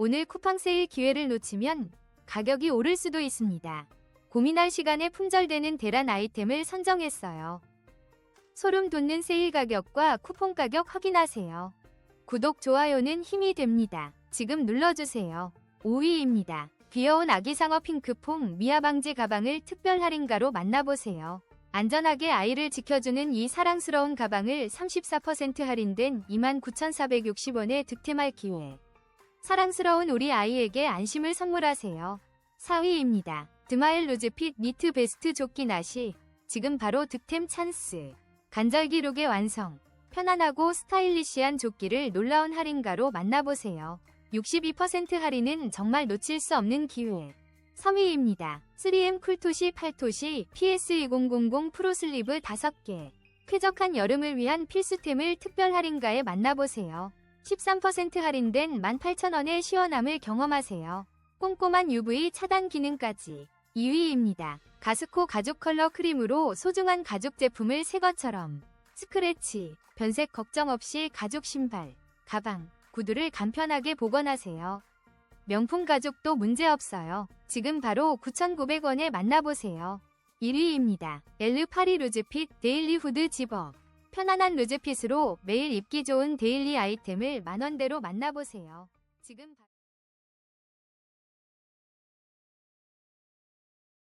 오늘 쿠팡 세일 기회를 놓치면 가격이 오를 수도 있습니다. 고민할 시간에 품절되는 대란 아이템을 선정했어요. 소름 돋는 세일 가격과 쿠폰 가격 확인하세요. 구독, 좋아요는 힘이 됩니다. 지금 눌러주세요. 5위입니다. 귀여운 아기 상어 핑크퐁 미아방지 가방을 특별 할인가로 만나보세요. 안전하게 아이를 지켜주는 이 사랑스러운 가방을 34% 할인된 29,460원에 득템할 기회. 사랑스러운 우리 아이에게 안심을 선물하세요. 4위입니다. 드마일 루즈핏 니트 베스트 조끼 나시. 지금 바로 득템 찬스. 간절기 룩의 완성. 편안하고 스타일리시한 조끼를 놀라운 할인가로 만나보세요. 62% 할인은 정말 놓칠 수 없는 기회. 3위입니다. 3M 쿨토시 8토시 PS2000 프로슬리브 5개. 쾌적한 여름을 위한 필수템을 특별 할인가에 만나보세요. 13% 할인된 18,000원의 시원함을 경험하세요. 꼼꼼한 UV 차단 기능까지. 2위입니다. 가스코 가죽 컬러 크림으로 소중한 가죽 제품을 새 것처럼 스크래치, 변색 걱정 없이 가죽 신발, 가방, 구두를 간편하게 보관하세요. 명품 가죽도 문제없어요. 지금 바로 9,900원에 만나보세요. 1위입니다. 엘르 파리 루즈핏 데일리 후드 집업. 편안한 루즈핏으로 매일 입기 좋은 데일리 아이템을 만원대로 만나보세요. 지금 바...